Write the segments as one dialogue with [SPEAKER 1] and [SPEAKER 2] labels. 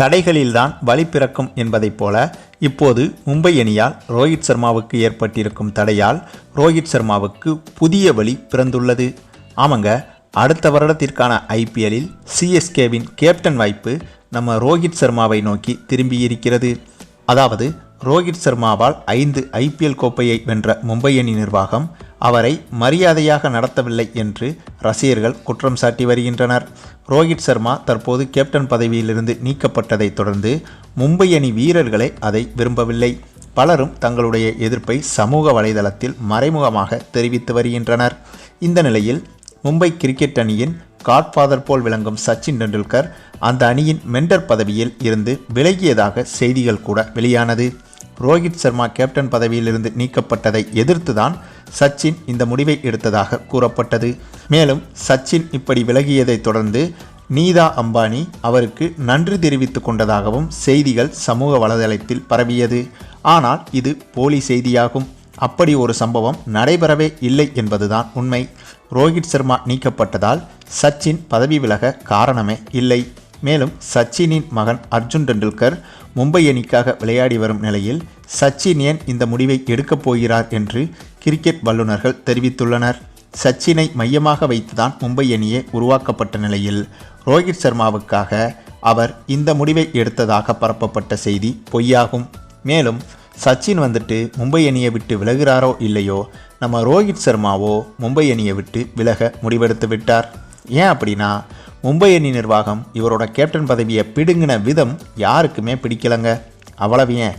[SPEAKER 1] தடைகளில்தான் வழி பிறக்கும் என்பதைப் போல இப்போது மும்பை அணியால் ரோஹித் சர்மாவுக்கு ஏற்பட்டிருக்கும் தடையால் ரோஹித் சர்மாவுக்கு புதிய வழி பிறந்துள்ளது. ஆமாங்க அடுத்த வருடத்திற்கான ஐபிஎல்லில் சிஎஸ்கேவின் கேப்டன் வாய்ப்பு நம்ம ரோஹித் சர்மாவை நோக்கி திரும்பியிருக்கிறது. அதாவது ரோஹித் சர்மாவால் ஐந்து ஐபிஎல் கோப்பையை வென்ற மும்பை அணி நிர்வாகம் அவரை மரியாதையாக நடத்தவில்லை என்று ரசிகர்கள் குற்றம் சாட்டி வருகின்றனர். ரோஹித் சர்மா தற்போது கேப்டன் பதவியிலிருந்து நீக்கப்பட்டதைத் தொடர்ந்து மும்பை அணி வீரர்களே அதை விரும்பவில்லை. பலரும் தங்களுடைய எதிர்ப்பை சமூக வலைதளத்தில் மறைமுகமாக தெரிவித்து வருகின்றனர். இந்த நிலையில் மும்பை கிரிக்கெட் அணியின் காட்ஃபாதர் போல் விளங்கும் சச்சின் டெண்டுல்கர் அந்த அணியின் மெண்டர் பதவியில் இருந்து விலகியதாக செய்திகள் கூட வெளியானது. ரோஹித் சர்மா கேப்டன் பதவியிலிருந்து நீக்கப்பட்டதை எதிர்த்துதான் சச்சின் இந்த முடிவை எடுத்ததாக கூறப்பட்டது. மேலும் சச்சின் இப்படி விலகியதைத் தொடர்ந்து நீதா அம்பானி அவருக்கு நன்றி தெரிவித்துக் கொண்டதாகவும் செய்திகள் சமூக வலைதளத்தில் பரவியது. ஆனால் இது போலி செய்தியாகும். அப்படி ஒரு சம்பவம் நடைபெறவே இல்லை என்பதுதான் உண்மை. ரோஹித் சர்மா நீக்கப்பட்டதால் சச்சின் பதவி விலக காரணமே இல்லை. மேலும் சச்சினின் மகன் அர்ஜுன் டெண்டுல்கர் மும்பை அணிக்காக விளையாடி வரும் நிலையில் சச்சின் ஏன் இந்த முடிவை எடுக்கப் போகிறார் என்று கிரிக்கெட் வல்லுநர்கள் தெரிவித்துள்ளனர். சச்சினை மையமாக வைத்துதான் மும்பை அணியே உருவாக்கப்பட்ட நிலையில் ரோஹித் சர்மாவுக்காக அவர் இந்த முடிவை எடுத்ததாக பரப்பப்பட்ட செய்தி பொய்யாகும். மேலும் சச்சின் வந்துட்டு மும்பை அணியை விட்டு விலகிறாரோ இல்லையோ நம்ம ரோஹித் சர்மாவோ மும்பை அணியை விட்டு விலக முடிவெடுத்து விட்டார். ஏன் அப்படின்னா மும்பை அணி நிர்வாகம் இவரோட கேப்டன் பதவியை பிடுங்கின விதம் யாருக்குமே பிடிக்கலங்க. அவ்வளவு ஏன்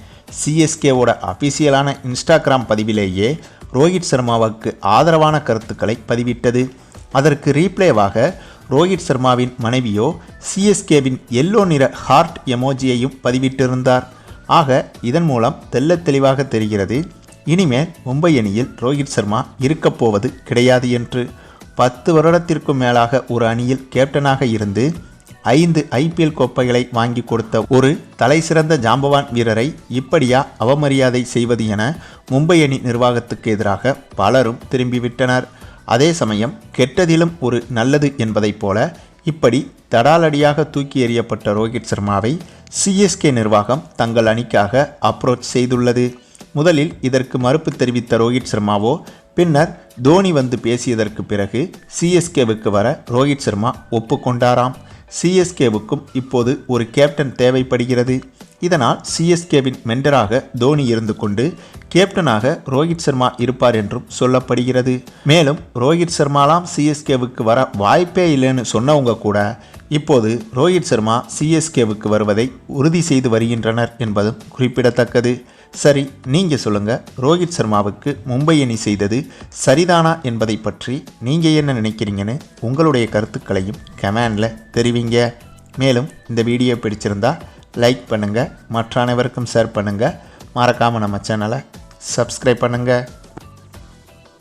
[SPEAKER 1] சிஎஸ்கேவோட அஃபிஷியலான இன்ஸ்டாகிராம் பதிவிலேயே ரோஹித் சர்மாவுக்கு ஆதரவான கருத்துக்களை பதிவிட்டது. அதற்கு ரீப்ளேவாக ரோஹித் சர்மாவின் மனைவியோ சிஎஸ்கேவின் எல்லோ நிற ஹார்ட் எமோஜியையும் பதிவிட்டிருந்தார். ஆக இதன் மூலம் தெள்ளத் தெளிவாக தெரிகிறது இனிமேல் மும்பை அணியில் ரோஹித் சர்மா இருக்கப் போவது கிடையாது என்று. பத்து வருடத்திற்கும் மேலாக ஒரு அணியில் கேப்டனாக இருந்து ஐந்து ஐபிஎல் கோப்பைகளை வாங்கி கொடுத்த ஒரு தலைசிறந்த ஜாம்பவான் வீரரை இப்படியா அவமரியாதை செய்வது என மும்பை அணி நிர்வாகத்துக்கு எதிராக பலரும் திரும்பிவிட்டனர். அதே சமயம் கெட்டதிலும் ஒரு நல்லது என்பதைப் போல இப்படி தடாலடியாக தூக்கி எறியப்பட்ட ரோஹித் சர்மாவை சிஎஸ்கே நிர்வாகம் தங்கள் அணிக்காக அப்ரோச் செய்துள்ளது. முதலில் இதற்கு மறுப்பு தெரிவித்த ரோஹித் சர்மாவோ பின்னர் தோனி வந்து பேசியதற்கு பிறகு சிஎஸ்கேவுக்கு வர ரோஹித் சர்மா ஒப்புக்கொண்டாராம். சிஎஸ்கேவுக்கும் இப்போது ஒரு கேப்டன் தேவைப்படுகிறது. இதனால் சிஎஸ்கேவின் மெண்டராக தோனி இருந்து கொண்டு கேப்டனாக ரோஹித் சர்மா இருப்பார் என்றும் சொல்லப்படுகிறது. மேலும் ரோஹித் சர்மாலாம் சிஎஸ்கேவுக்கு வர வாய்ப்பே இல்லைன்னு சொன்னவங்க கூட இப்போது ரோஹித் சர்மா சிஎஸ்கேவுக்கு வருவதை உறுதி செய்து வருகின்றனர் என்பதும் குறிப்பிடத்தக்கது. சரி நீங்கள் சொல்லுங்கள் ரோஹித் சர்மாவுக்கு மும்பை அணி செய்தது சரிதானா என்பதை பற்றி நீங்கள் என்ன நினைக்கிறீங்கன்னு உங்களுடைய கருத்துக்களையும் கமெண்டில் தெரிவிங்க. மேலும் இந்த வீடியோ பிடிச்சிருந்தா லைக் பண்ணுங்கள் மற்ற அனைவருக்கும் ஷேர் பண்ணுங்கள் மறக்காமல் நம்ம சேனலை சப்ஸ்கிரைப் பண்ணுங்கள்